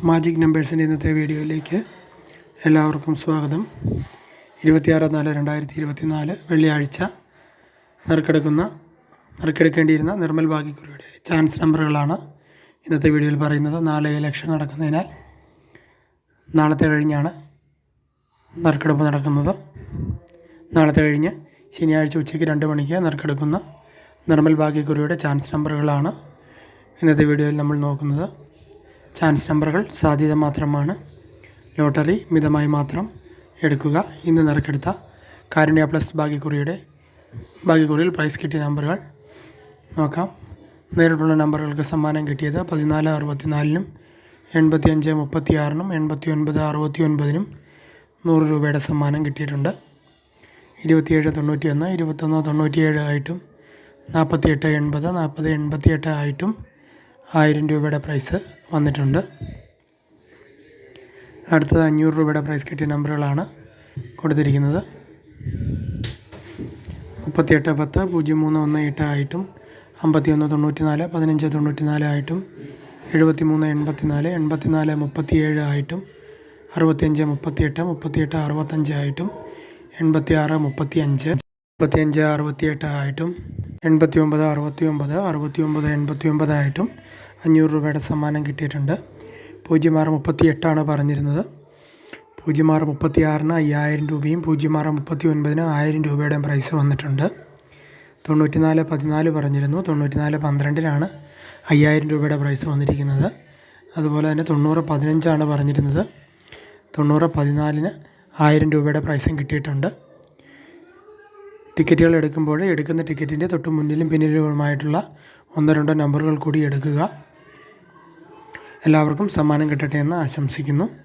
Magic നമ്പേഴ്സിന്റെ ഇന്നത്തെ വീഡിയോയിലേക്ക് എല്ലാവർക്കും സ്വാഗതം. ഇരുപത്തിയാറ് നാല് രണ്ടായിരത്തി ഇരുപത്തി നാല് വെള്ളിയാഴ്ച നറുക്കെടുക്കുന്ന നറുക്കെടുക്കേണ്ടിയിരുന്ന നിർമ്മൽ ഭാഗ്യക്കുറിയുടെ ചാൻസ് നമ്പറുകളാണ് ഇന്നത്തെ വീഡിയോയിൽ പറയുന്നത്. നാളെ ലക്ഷം നടക്കുന്നതിനാൽ നാളത്തെ കഴിഞ്ഞാണ് നറുക്കെടുപ്പ് നടക്കുന്നത്. നാളത്തെ കഴിഞ്ഞ് ശനിയാഴ്ച ഉച്ചയ്ക്ക് രണ്ട് മണിക്ക് നറുക്കെടുക്കുന്ന നിർമ്മൽ ഭാഗ്യക്കുറിയുടെ ചാൻസ് നമ്പറുകളാണ് ഇന്നത്തെ വീഡിയോയിൽ നമ്മൾ നോക്കുന്നത്. ചാൻസ് നമ്പറുകൾ സാധ്യത മാത്രമാണ്. ലോട്ടറി മിതമായി മാത്രം എടുക്കുക. ഇന്ന് നറുക്കെടുത്ത കാരുണ്യ പ്ലസ് ഭാഗ്യക്കുറിയുടെ ഭാഗ്യക്കുറിയിൽ പ്രൈസ് കിട്ടിയ നമ്പറുകൾ നോക്കാം. നേരിട്ടുള്ള നമ്പറുകൾക്ക് സമ്മാനം കിട്ടിയത് പതിനാല് അറുപത്തിനാലിനും എൺപത്തി അഞ്ച് മുപ്പത്തി ആറിനും എൺപത്തി ഒൻപത് അറുപത്തി ഒൻപതിനും നൂറ് രൂപയുടെ സമ്മാനം കിട്ടിയിട്ടുണ്ട്. ഇരുപത്തിയേഴ് തൊണ്ണൂറ്റി ഒന്ന് ഇരുപത്തൊന്ന് തൊണ്ണൂറ്റിയേഴ് ആയിട്ടും നാൽപ്പത്തിയെട്ട് എൺപത് നാൽപ്പത് എൺപത്തിയെട്ട് ആയിട്ടും ആയിരം രൂപയുടെ പ്രൈസ് വന്നിട്ടുണ്ട്. അടുത്തത് അഞ്ഞൂറ് രൂപയുടെ പ്രൈസ് കിട്ടിയ നമ്പറുകളാണ് കൊടുത്തിരിക്കുന്നത്. മുപ്പത്തിയെട്ട് പത്ത് പൂജ്യം മൂന്ന് ഒന്ന് എട്ട് ആയിട്ടും അമ്പത്തിയൊന്ന് തൊണ്ണൂറ്റി നാല് പതിനഞ്ച് തൊണ്ണൂറ്റി നാല് ആയിട്ടും എഴുപത്തി മൂന്ന് എൺപത്തി നാല് എൺപത്തി നാല് മുപ്പത്തി ഏഴ് ആയിട്ടും അറുപത്തിയഞ്ച് മുപ്പത്തിയെട്ട് മുപ്പത്തിയെട്ട് അറുപത്തഞ്ച് ആയിട്ടും എൺപത്തി ആറ് മുപ്പത്തി അഞ്ച് മുപ്പത്തിയഞ്ച് അറുപത്തിയെട്ട് ആയിട്ടും എൺപത്തി ഒമ്പത് അറുപത്തി ഒമ്പത് അറുപത്തി ഒമ്പത് എൺപത്തി ഒമ്പതായിട്ടും അഞ്ഞൂറ് രൂപയുടെ സമ്മാനം കിട്ടിയിട്ടുണ്ട്. പൂജ്യം ആറ് മുപ്പത്തി എട്ടാണ് പറഞ്ഞിരുന്നത്. പൂജ്യം ആറ് മുപ്പത്തി ആറിന് അയ്യായിരം രൂപയും പൂജ്യം ആറ് മുപ്പത്തി ഒൻപതിന് ആയിരം രൂപയുടെ പ്രൈസ് വന്നിട്ടുണ്ട്. തൊണ്ണൂറ്റി നാല് പതിനാല് പറഞ്ഞിരുന്നു. തൊണ്ണൂറ്റി നാല് പന്ത്രണ്ടിനാണ് അയ്യായിരം രൂപയുടെ പ്രൈസ് വന്നിരിക്കുന്നത്. അതുപോലെ തന്നെ തൊണ്ണൂറ് പതിനഞ്ചാണ് പറഞ്ഞിരുന്നത്. തൊണ്ണൂറ് പതിനാലിന് ആയിരം രൂപയുടെ പ്രൈസും കിട്ടിയിട്ടുണ്ട്. ടിക്കറ്റുകൾ എടുക്കുമ്പോൾ എടുക്കുന്ന ടിക്കറ്റിന്റെ തൊട്ട് മുന്നിലും പിന്നിലുമായിട്ടുള്ള ഒന്നോ രണ്ടോ നമ്പറുകൾ കൂടി എടുക്കുക. എല്ലാവർക്കും സമ്മാനം കിട്ടട്ടെ എന്ന് ആശംസിക്കുന്നു.